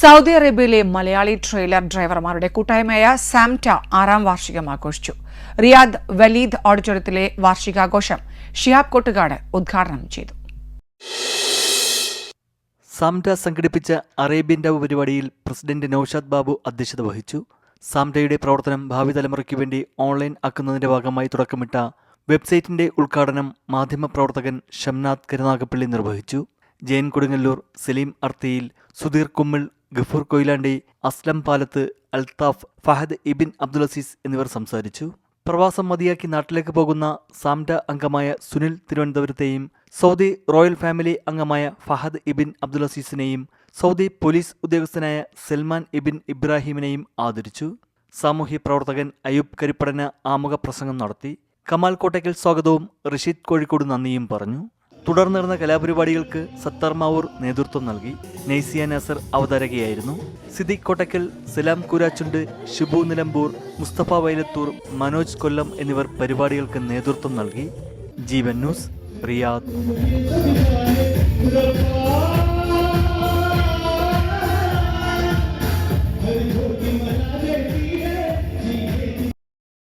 Saudi അറേബ്യയിലെ Malayali trailer ഡ്രൈവർമാരുടെ കൂട്ടായ്മയായ സാംറ്റ ആറാം വാർഷികം ആഘോഷിച്ചു. റിയാദ് വലീദ് ഓഡിറ്റോറിയത്തിലെ വാർഷികാഘോഷം ഷിയാബ് കൊട്ടുകാട് ഉദ്ഘാടനം ചെയ്തു. സാംറ്റ സംഘടിപ്പിച്ച അറേബ്യൻ രാവ് പരിപാടിയിൽ പ്രസിഡന്റ് നൌഷാദ് ബാബു അധ്യക്ഷത വഹിച്ചു. സാംറ്റയുടെ പ്രവർത്തനം ഭാവി തലമുറയ്ക്ക് വേണ്ടി ഓൺലൈൻ ആക്കുന്നതിന്റെ ഭാഗമായി തുടക്കമിട്ട വെബ്സൈറ്റിന്റെ ഉദ്ഘാടനം മാധ്യമപ്രവർത്തകൻ ഷംനാഥ് കരുനാഗപ്പള്ളി നിർവഹിച്ചു. ജയൻ കൊടുങ്ങല്ലൂർ സലീം അർത്തിയിൽ സുധീർ കുമ്മിൾ ഗഫൂർ കൊയിലാണ്ടി അസ്ലം പാലത്ത് അൽതാഫ് ഫഹദ് ഇബിൻ അബ്ദുൽ അസീസ് എന്നിവർ സംസാരിച്ചു. പ്രവാസം മതിയാക്കി നാട്ടിലേക്ക് പോകുന്ന സാംഡ അംഗമായ സുനിൽ തിരുവനന്തപുരത്തെയും സൗദി റോയൽ ഫാമിലി അംഗമായ ഫഹദ് ഇബിൻ അബ്ദുൽ അസീസിനെയും സൗദി പോലീസ് ഉദ്യോഗസ്ഥനായ സൽമാൻ ഇബിൻ ഇബ്രാഹിമിനെയും ആദരിച്ചു. സാമൂഹ്യ പ്രവർത്തകൻ അയ്യൂബ് കരിപ്പടന് ആമുഖ പ്രസംഗം നടത്തി. കമാൽ കോട്ടയ്ക്കൽ സ്വാഗതവും റഷീദ് കോഴിക്കോട് നന്ദിയും പറഞ്ഞു. തുടർന്ന് നടന്ന കലാപരിപാടികൾക്ക് സത്താർ മാവൂർ നേതൃത്വം നൽകി. നെയ്സിയ നസർ അവതാരകയായിരുന്നു. സിദ്ദിഖ് കോട്ടക്കൽ സലാം കുരാച്ചുണ്ട് ഷിബു നിലമ്പൂർ മുസ്തഫ വൈലത്തൂർ മനോജ് കൊല്ലം എന്നിവർ പരിപാടികൾക്ക് നേതൃത്വം നൽകി. Jeevan news Riyadh.